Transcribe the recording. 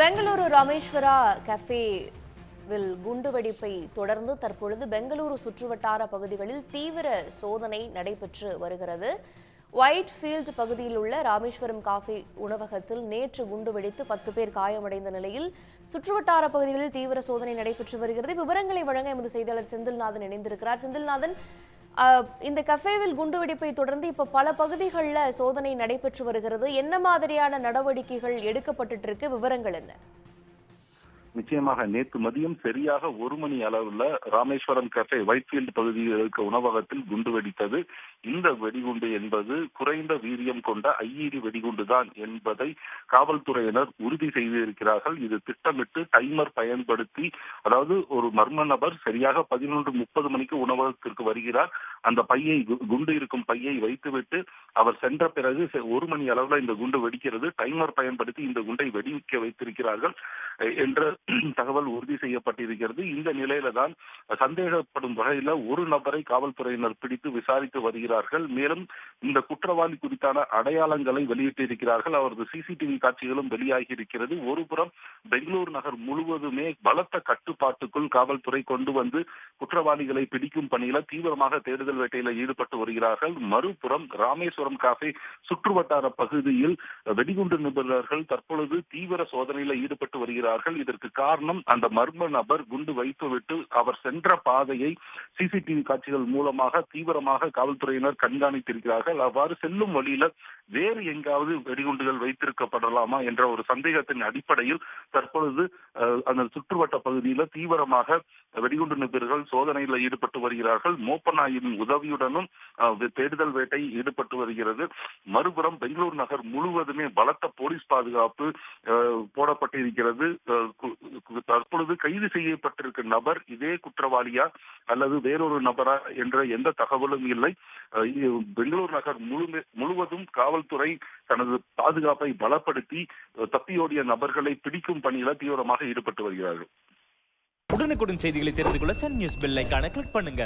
பெங்களூரு ராமேஸ்வரா கஃபேவில் குண்டுவெடிப்பை தொடர்ந்து தற்பொழுது பெங்களூரு சுற்றுவட்டார பகுதிகளில் தீவிர சோதனை நடைபெற்று வருகிறது. ஒயிட் ஃபீல்ட் பகுதியில் உள்ள ராமேஸ்வரம் காஃபி உணவகத்தில் நேற்று குண்டு வெடித்து பத்து பேர் காயமடைந்த நிலையில் சுற்றுவட்டார பகுதிகளில் தீவிர சோதனை நடைபெற்று வருகிறது. விவரங்களை வழங்க எமது செய்தியாளர் செந்தில்நாதன் இணைந்திருக்கிறார். செந்தில்நாதன் இந்த கஃபேவில் குண்டுவெடிப்பை தொடர்ந்து இப்ப பல பகுதிகளில் சோதனை நடைபெற்று வருகிறது. என்ன மாதிரியான நடவடிக்கைகள் எடுக்கப்பட்டு இருக்கு? விவரங்கள் என்ன? நிச்சயமாக நேற்று மதியம் சரியாக ஒரு மணி அளவுல ராமேஸ்வரம் கஃபே ஒயிட்ஃபீல்டு பகுதியில் இருக்க உணவகத்தில் குண்டு வெடித்தது. இந்த வெடிகுண்டு என்பது குறைந்த வீரியம் கொண்ட ஐஈடி வெடிகுண்டு தான் என்பதை காவல்துறையினர் உறுதி செய்திருக்கிறார்கள். இது திட்டமிட்டு டைமர் பயன்படுத்தி அதாவது ஒரு மர்ம நபர் சரியாக பதினொன்று முப்பது மணிக்கு உணவகத்திற்கு வருகிறார். அந்த பையை கு- குண்டு இருக்கும் பையை வைத்துவிட்டு அவர் சென்ற பிறகு செ- ஒரு மணி அளவுல இந்த குண்டு வெடிக்கிறது. டைமர் பயன்படுத்தி இந்த குண்டை வெடிக்க வைத்திருக்கிறார்கள். என்ற தகவல் உறுதி செய்யப்பட்டிருக்கிறது. இந்த நிலையில தான் சந்தேகப்படும் வகையில ஒரு நபரை காவல்துறையினர் பிடித்து விசாரித்து வருகிறார்கள். மேலும் இந்த குற்றவாளி குறித்தான அடையாளங்களை வெளியிட்டிருக்கிறார்கள். அவரது சிசிடிவி காட்சிகளும் வெளியாகி இருக்கிறது. ஒருபுறம் பெங்களூர் நகர் முழுவதுமே பலத்த கட்டுப்பாட்டுக்குள் காவல்துறை கொண்டு வந்து குற்றவாளிகளை பிடிக்கும் பணியில தீவிரமாக தேடுதல் வேட்டையில ஈடுபட்டு வருகிறார்கள். மறுபுறம் ராமேஸ்வரம் காஃபே சுற்றுவட்டார பகுதியில் வெடிகுண்டு நிபுணர்கள் தற்பொழுது தீவிர சோதனையில ஈடுபட்டு வருகிறார்கள். இதற்கு காரணம் அந்த மர்ம நபர் குண்டு வைத்துவிட்டு அவர் சென்ற பாதையை சிசிடிவி காட்சிகள் மூலமாக தீவிரமாக காவல்துறையினர் கண்காணித்திருக்கிறார்கள். அவ்வாறு செல்லும் வழியில வேறு எங்காவது வெடிகுண்டுகள் வைத்திருக்கப்படலாமா என்ற ஒரு சந்தேகத்தின் அடிப்படையில் தற்பொழுது அந்த சுற்றுவட்ட பகுதியில தீவிரமாக வெடிகுண்டு நிபுணர்கள் சோதனையில் ஈடுபட்டு வருகிறார்கள். மோப்பநாயின் உதவியுடனும் தேடுதல் வேட்டை ஈடுபட்டு வருகிறது. மறுபுறம் பெங்களூர் நகர் முழுவதுமே பலத்த போலீஸ் பாதுகாப்பு போடப்பட்டிருக்கிறது. தற்பொழுது கைது செய்யப்பட்டிருக்கும் நபர் இதே குற்றவாளியா அல்லது வேறொரு நபரா என்ற எந்த தகவலும் இல்லை. பெங்களூர் நகர் முழு முழுவதும் காவல்துறை தனது பாதுகாப்பை பலப்படுத்தி தப்பியோடிய நபர்களை பிடிக்கும் பணியில தீவிரமாக ஈடுபட்டு வருகிறார்கள். உடனுக்குடன் செய்திகளை தெரிந்து கொள்ள சன் நியூஸ் பெல் கிளிக் பண்ணுங்க.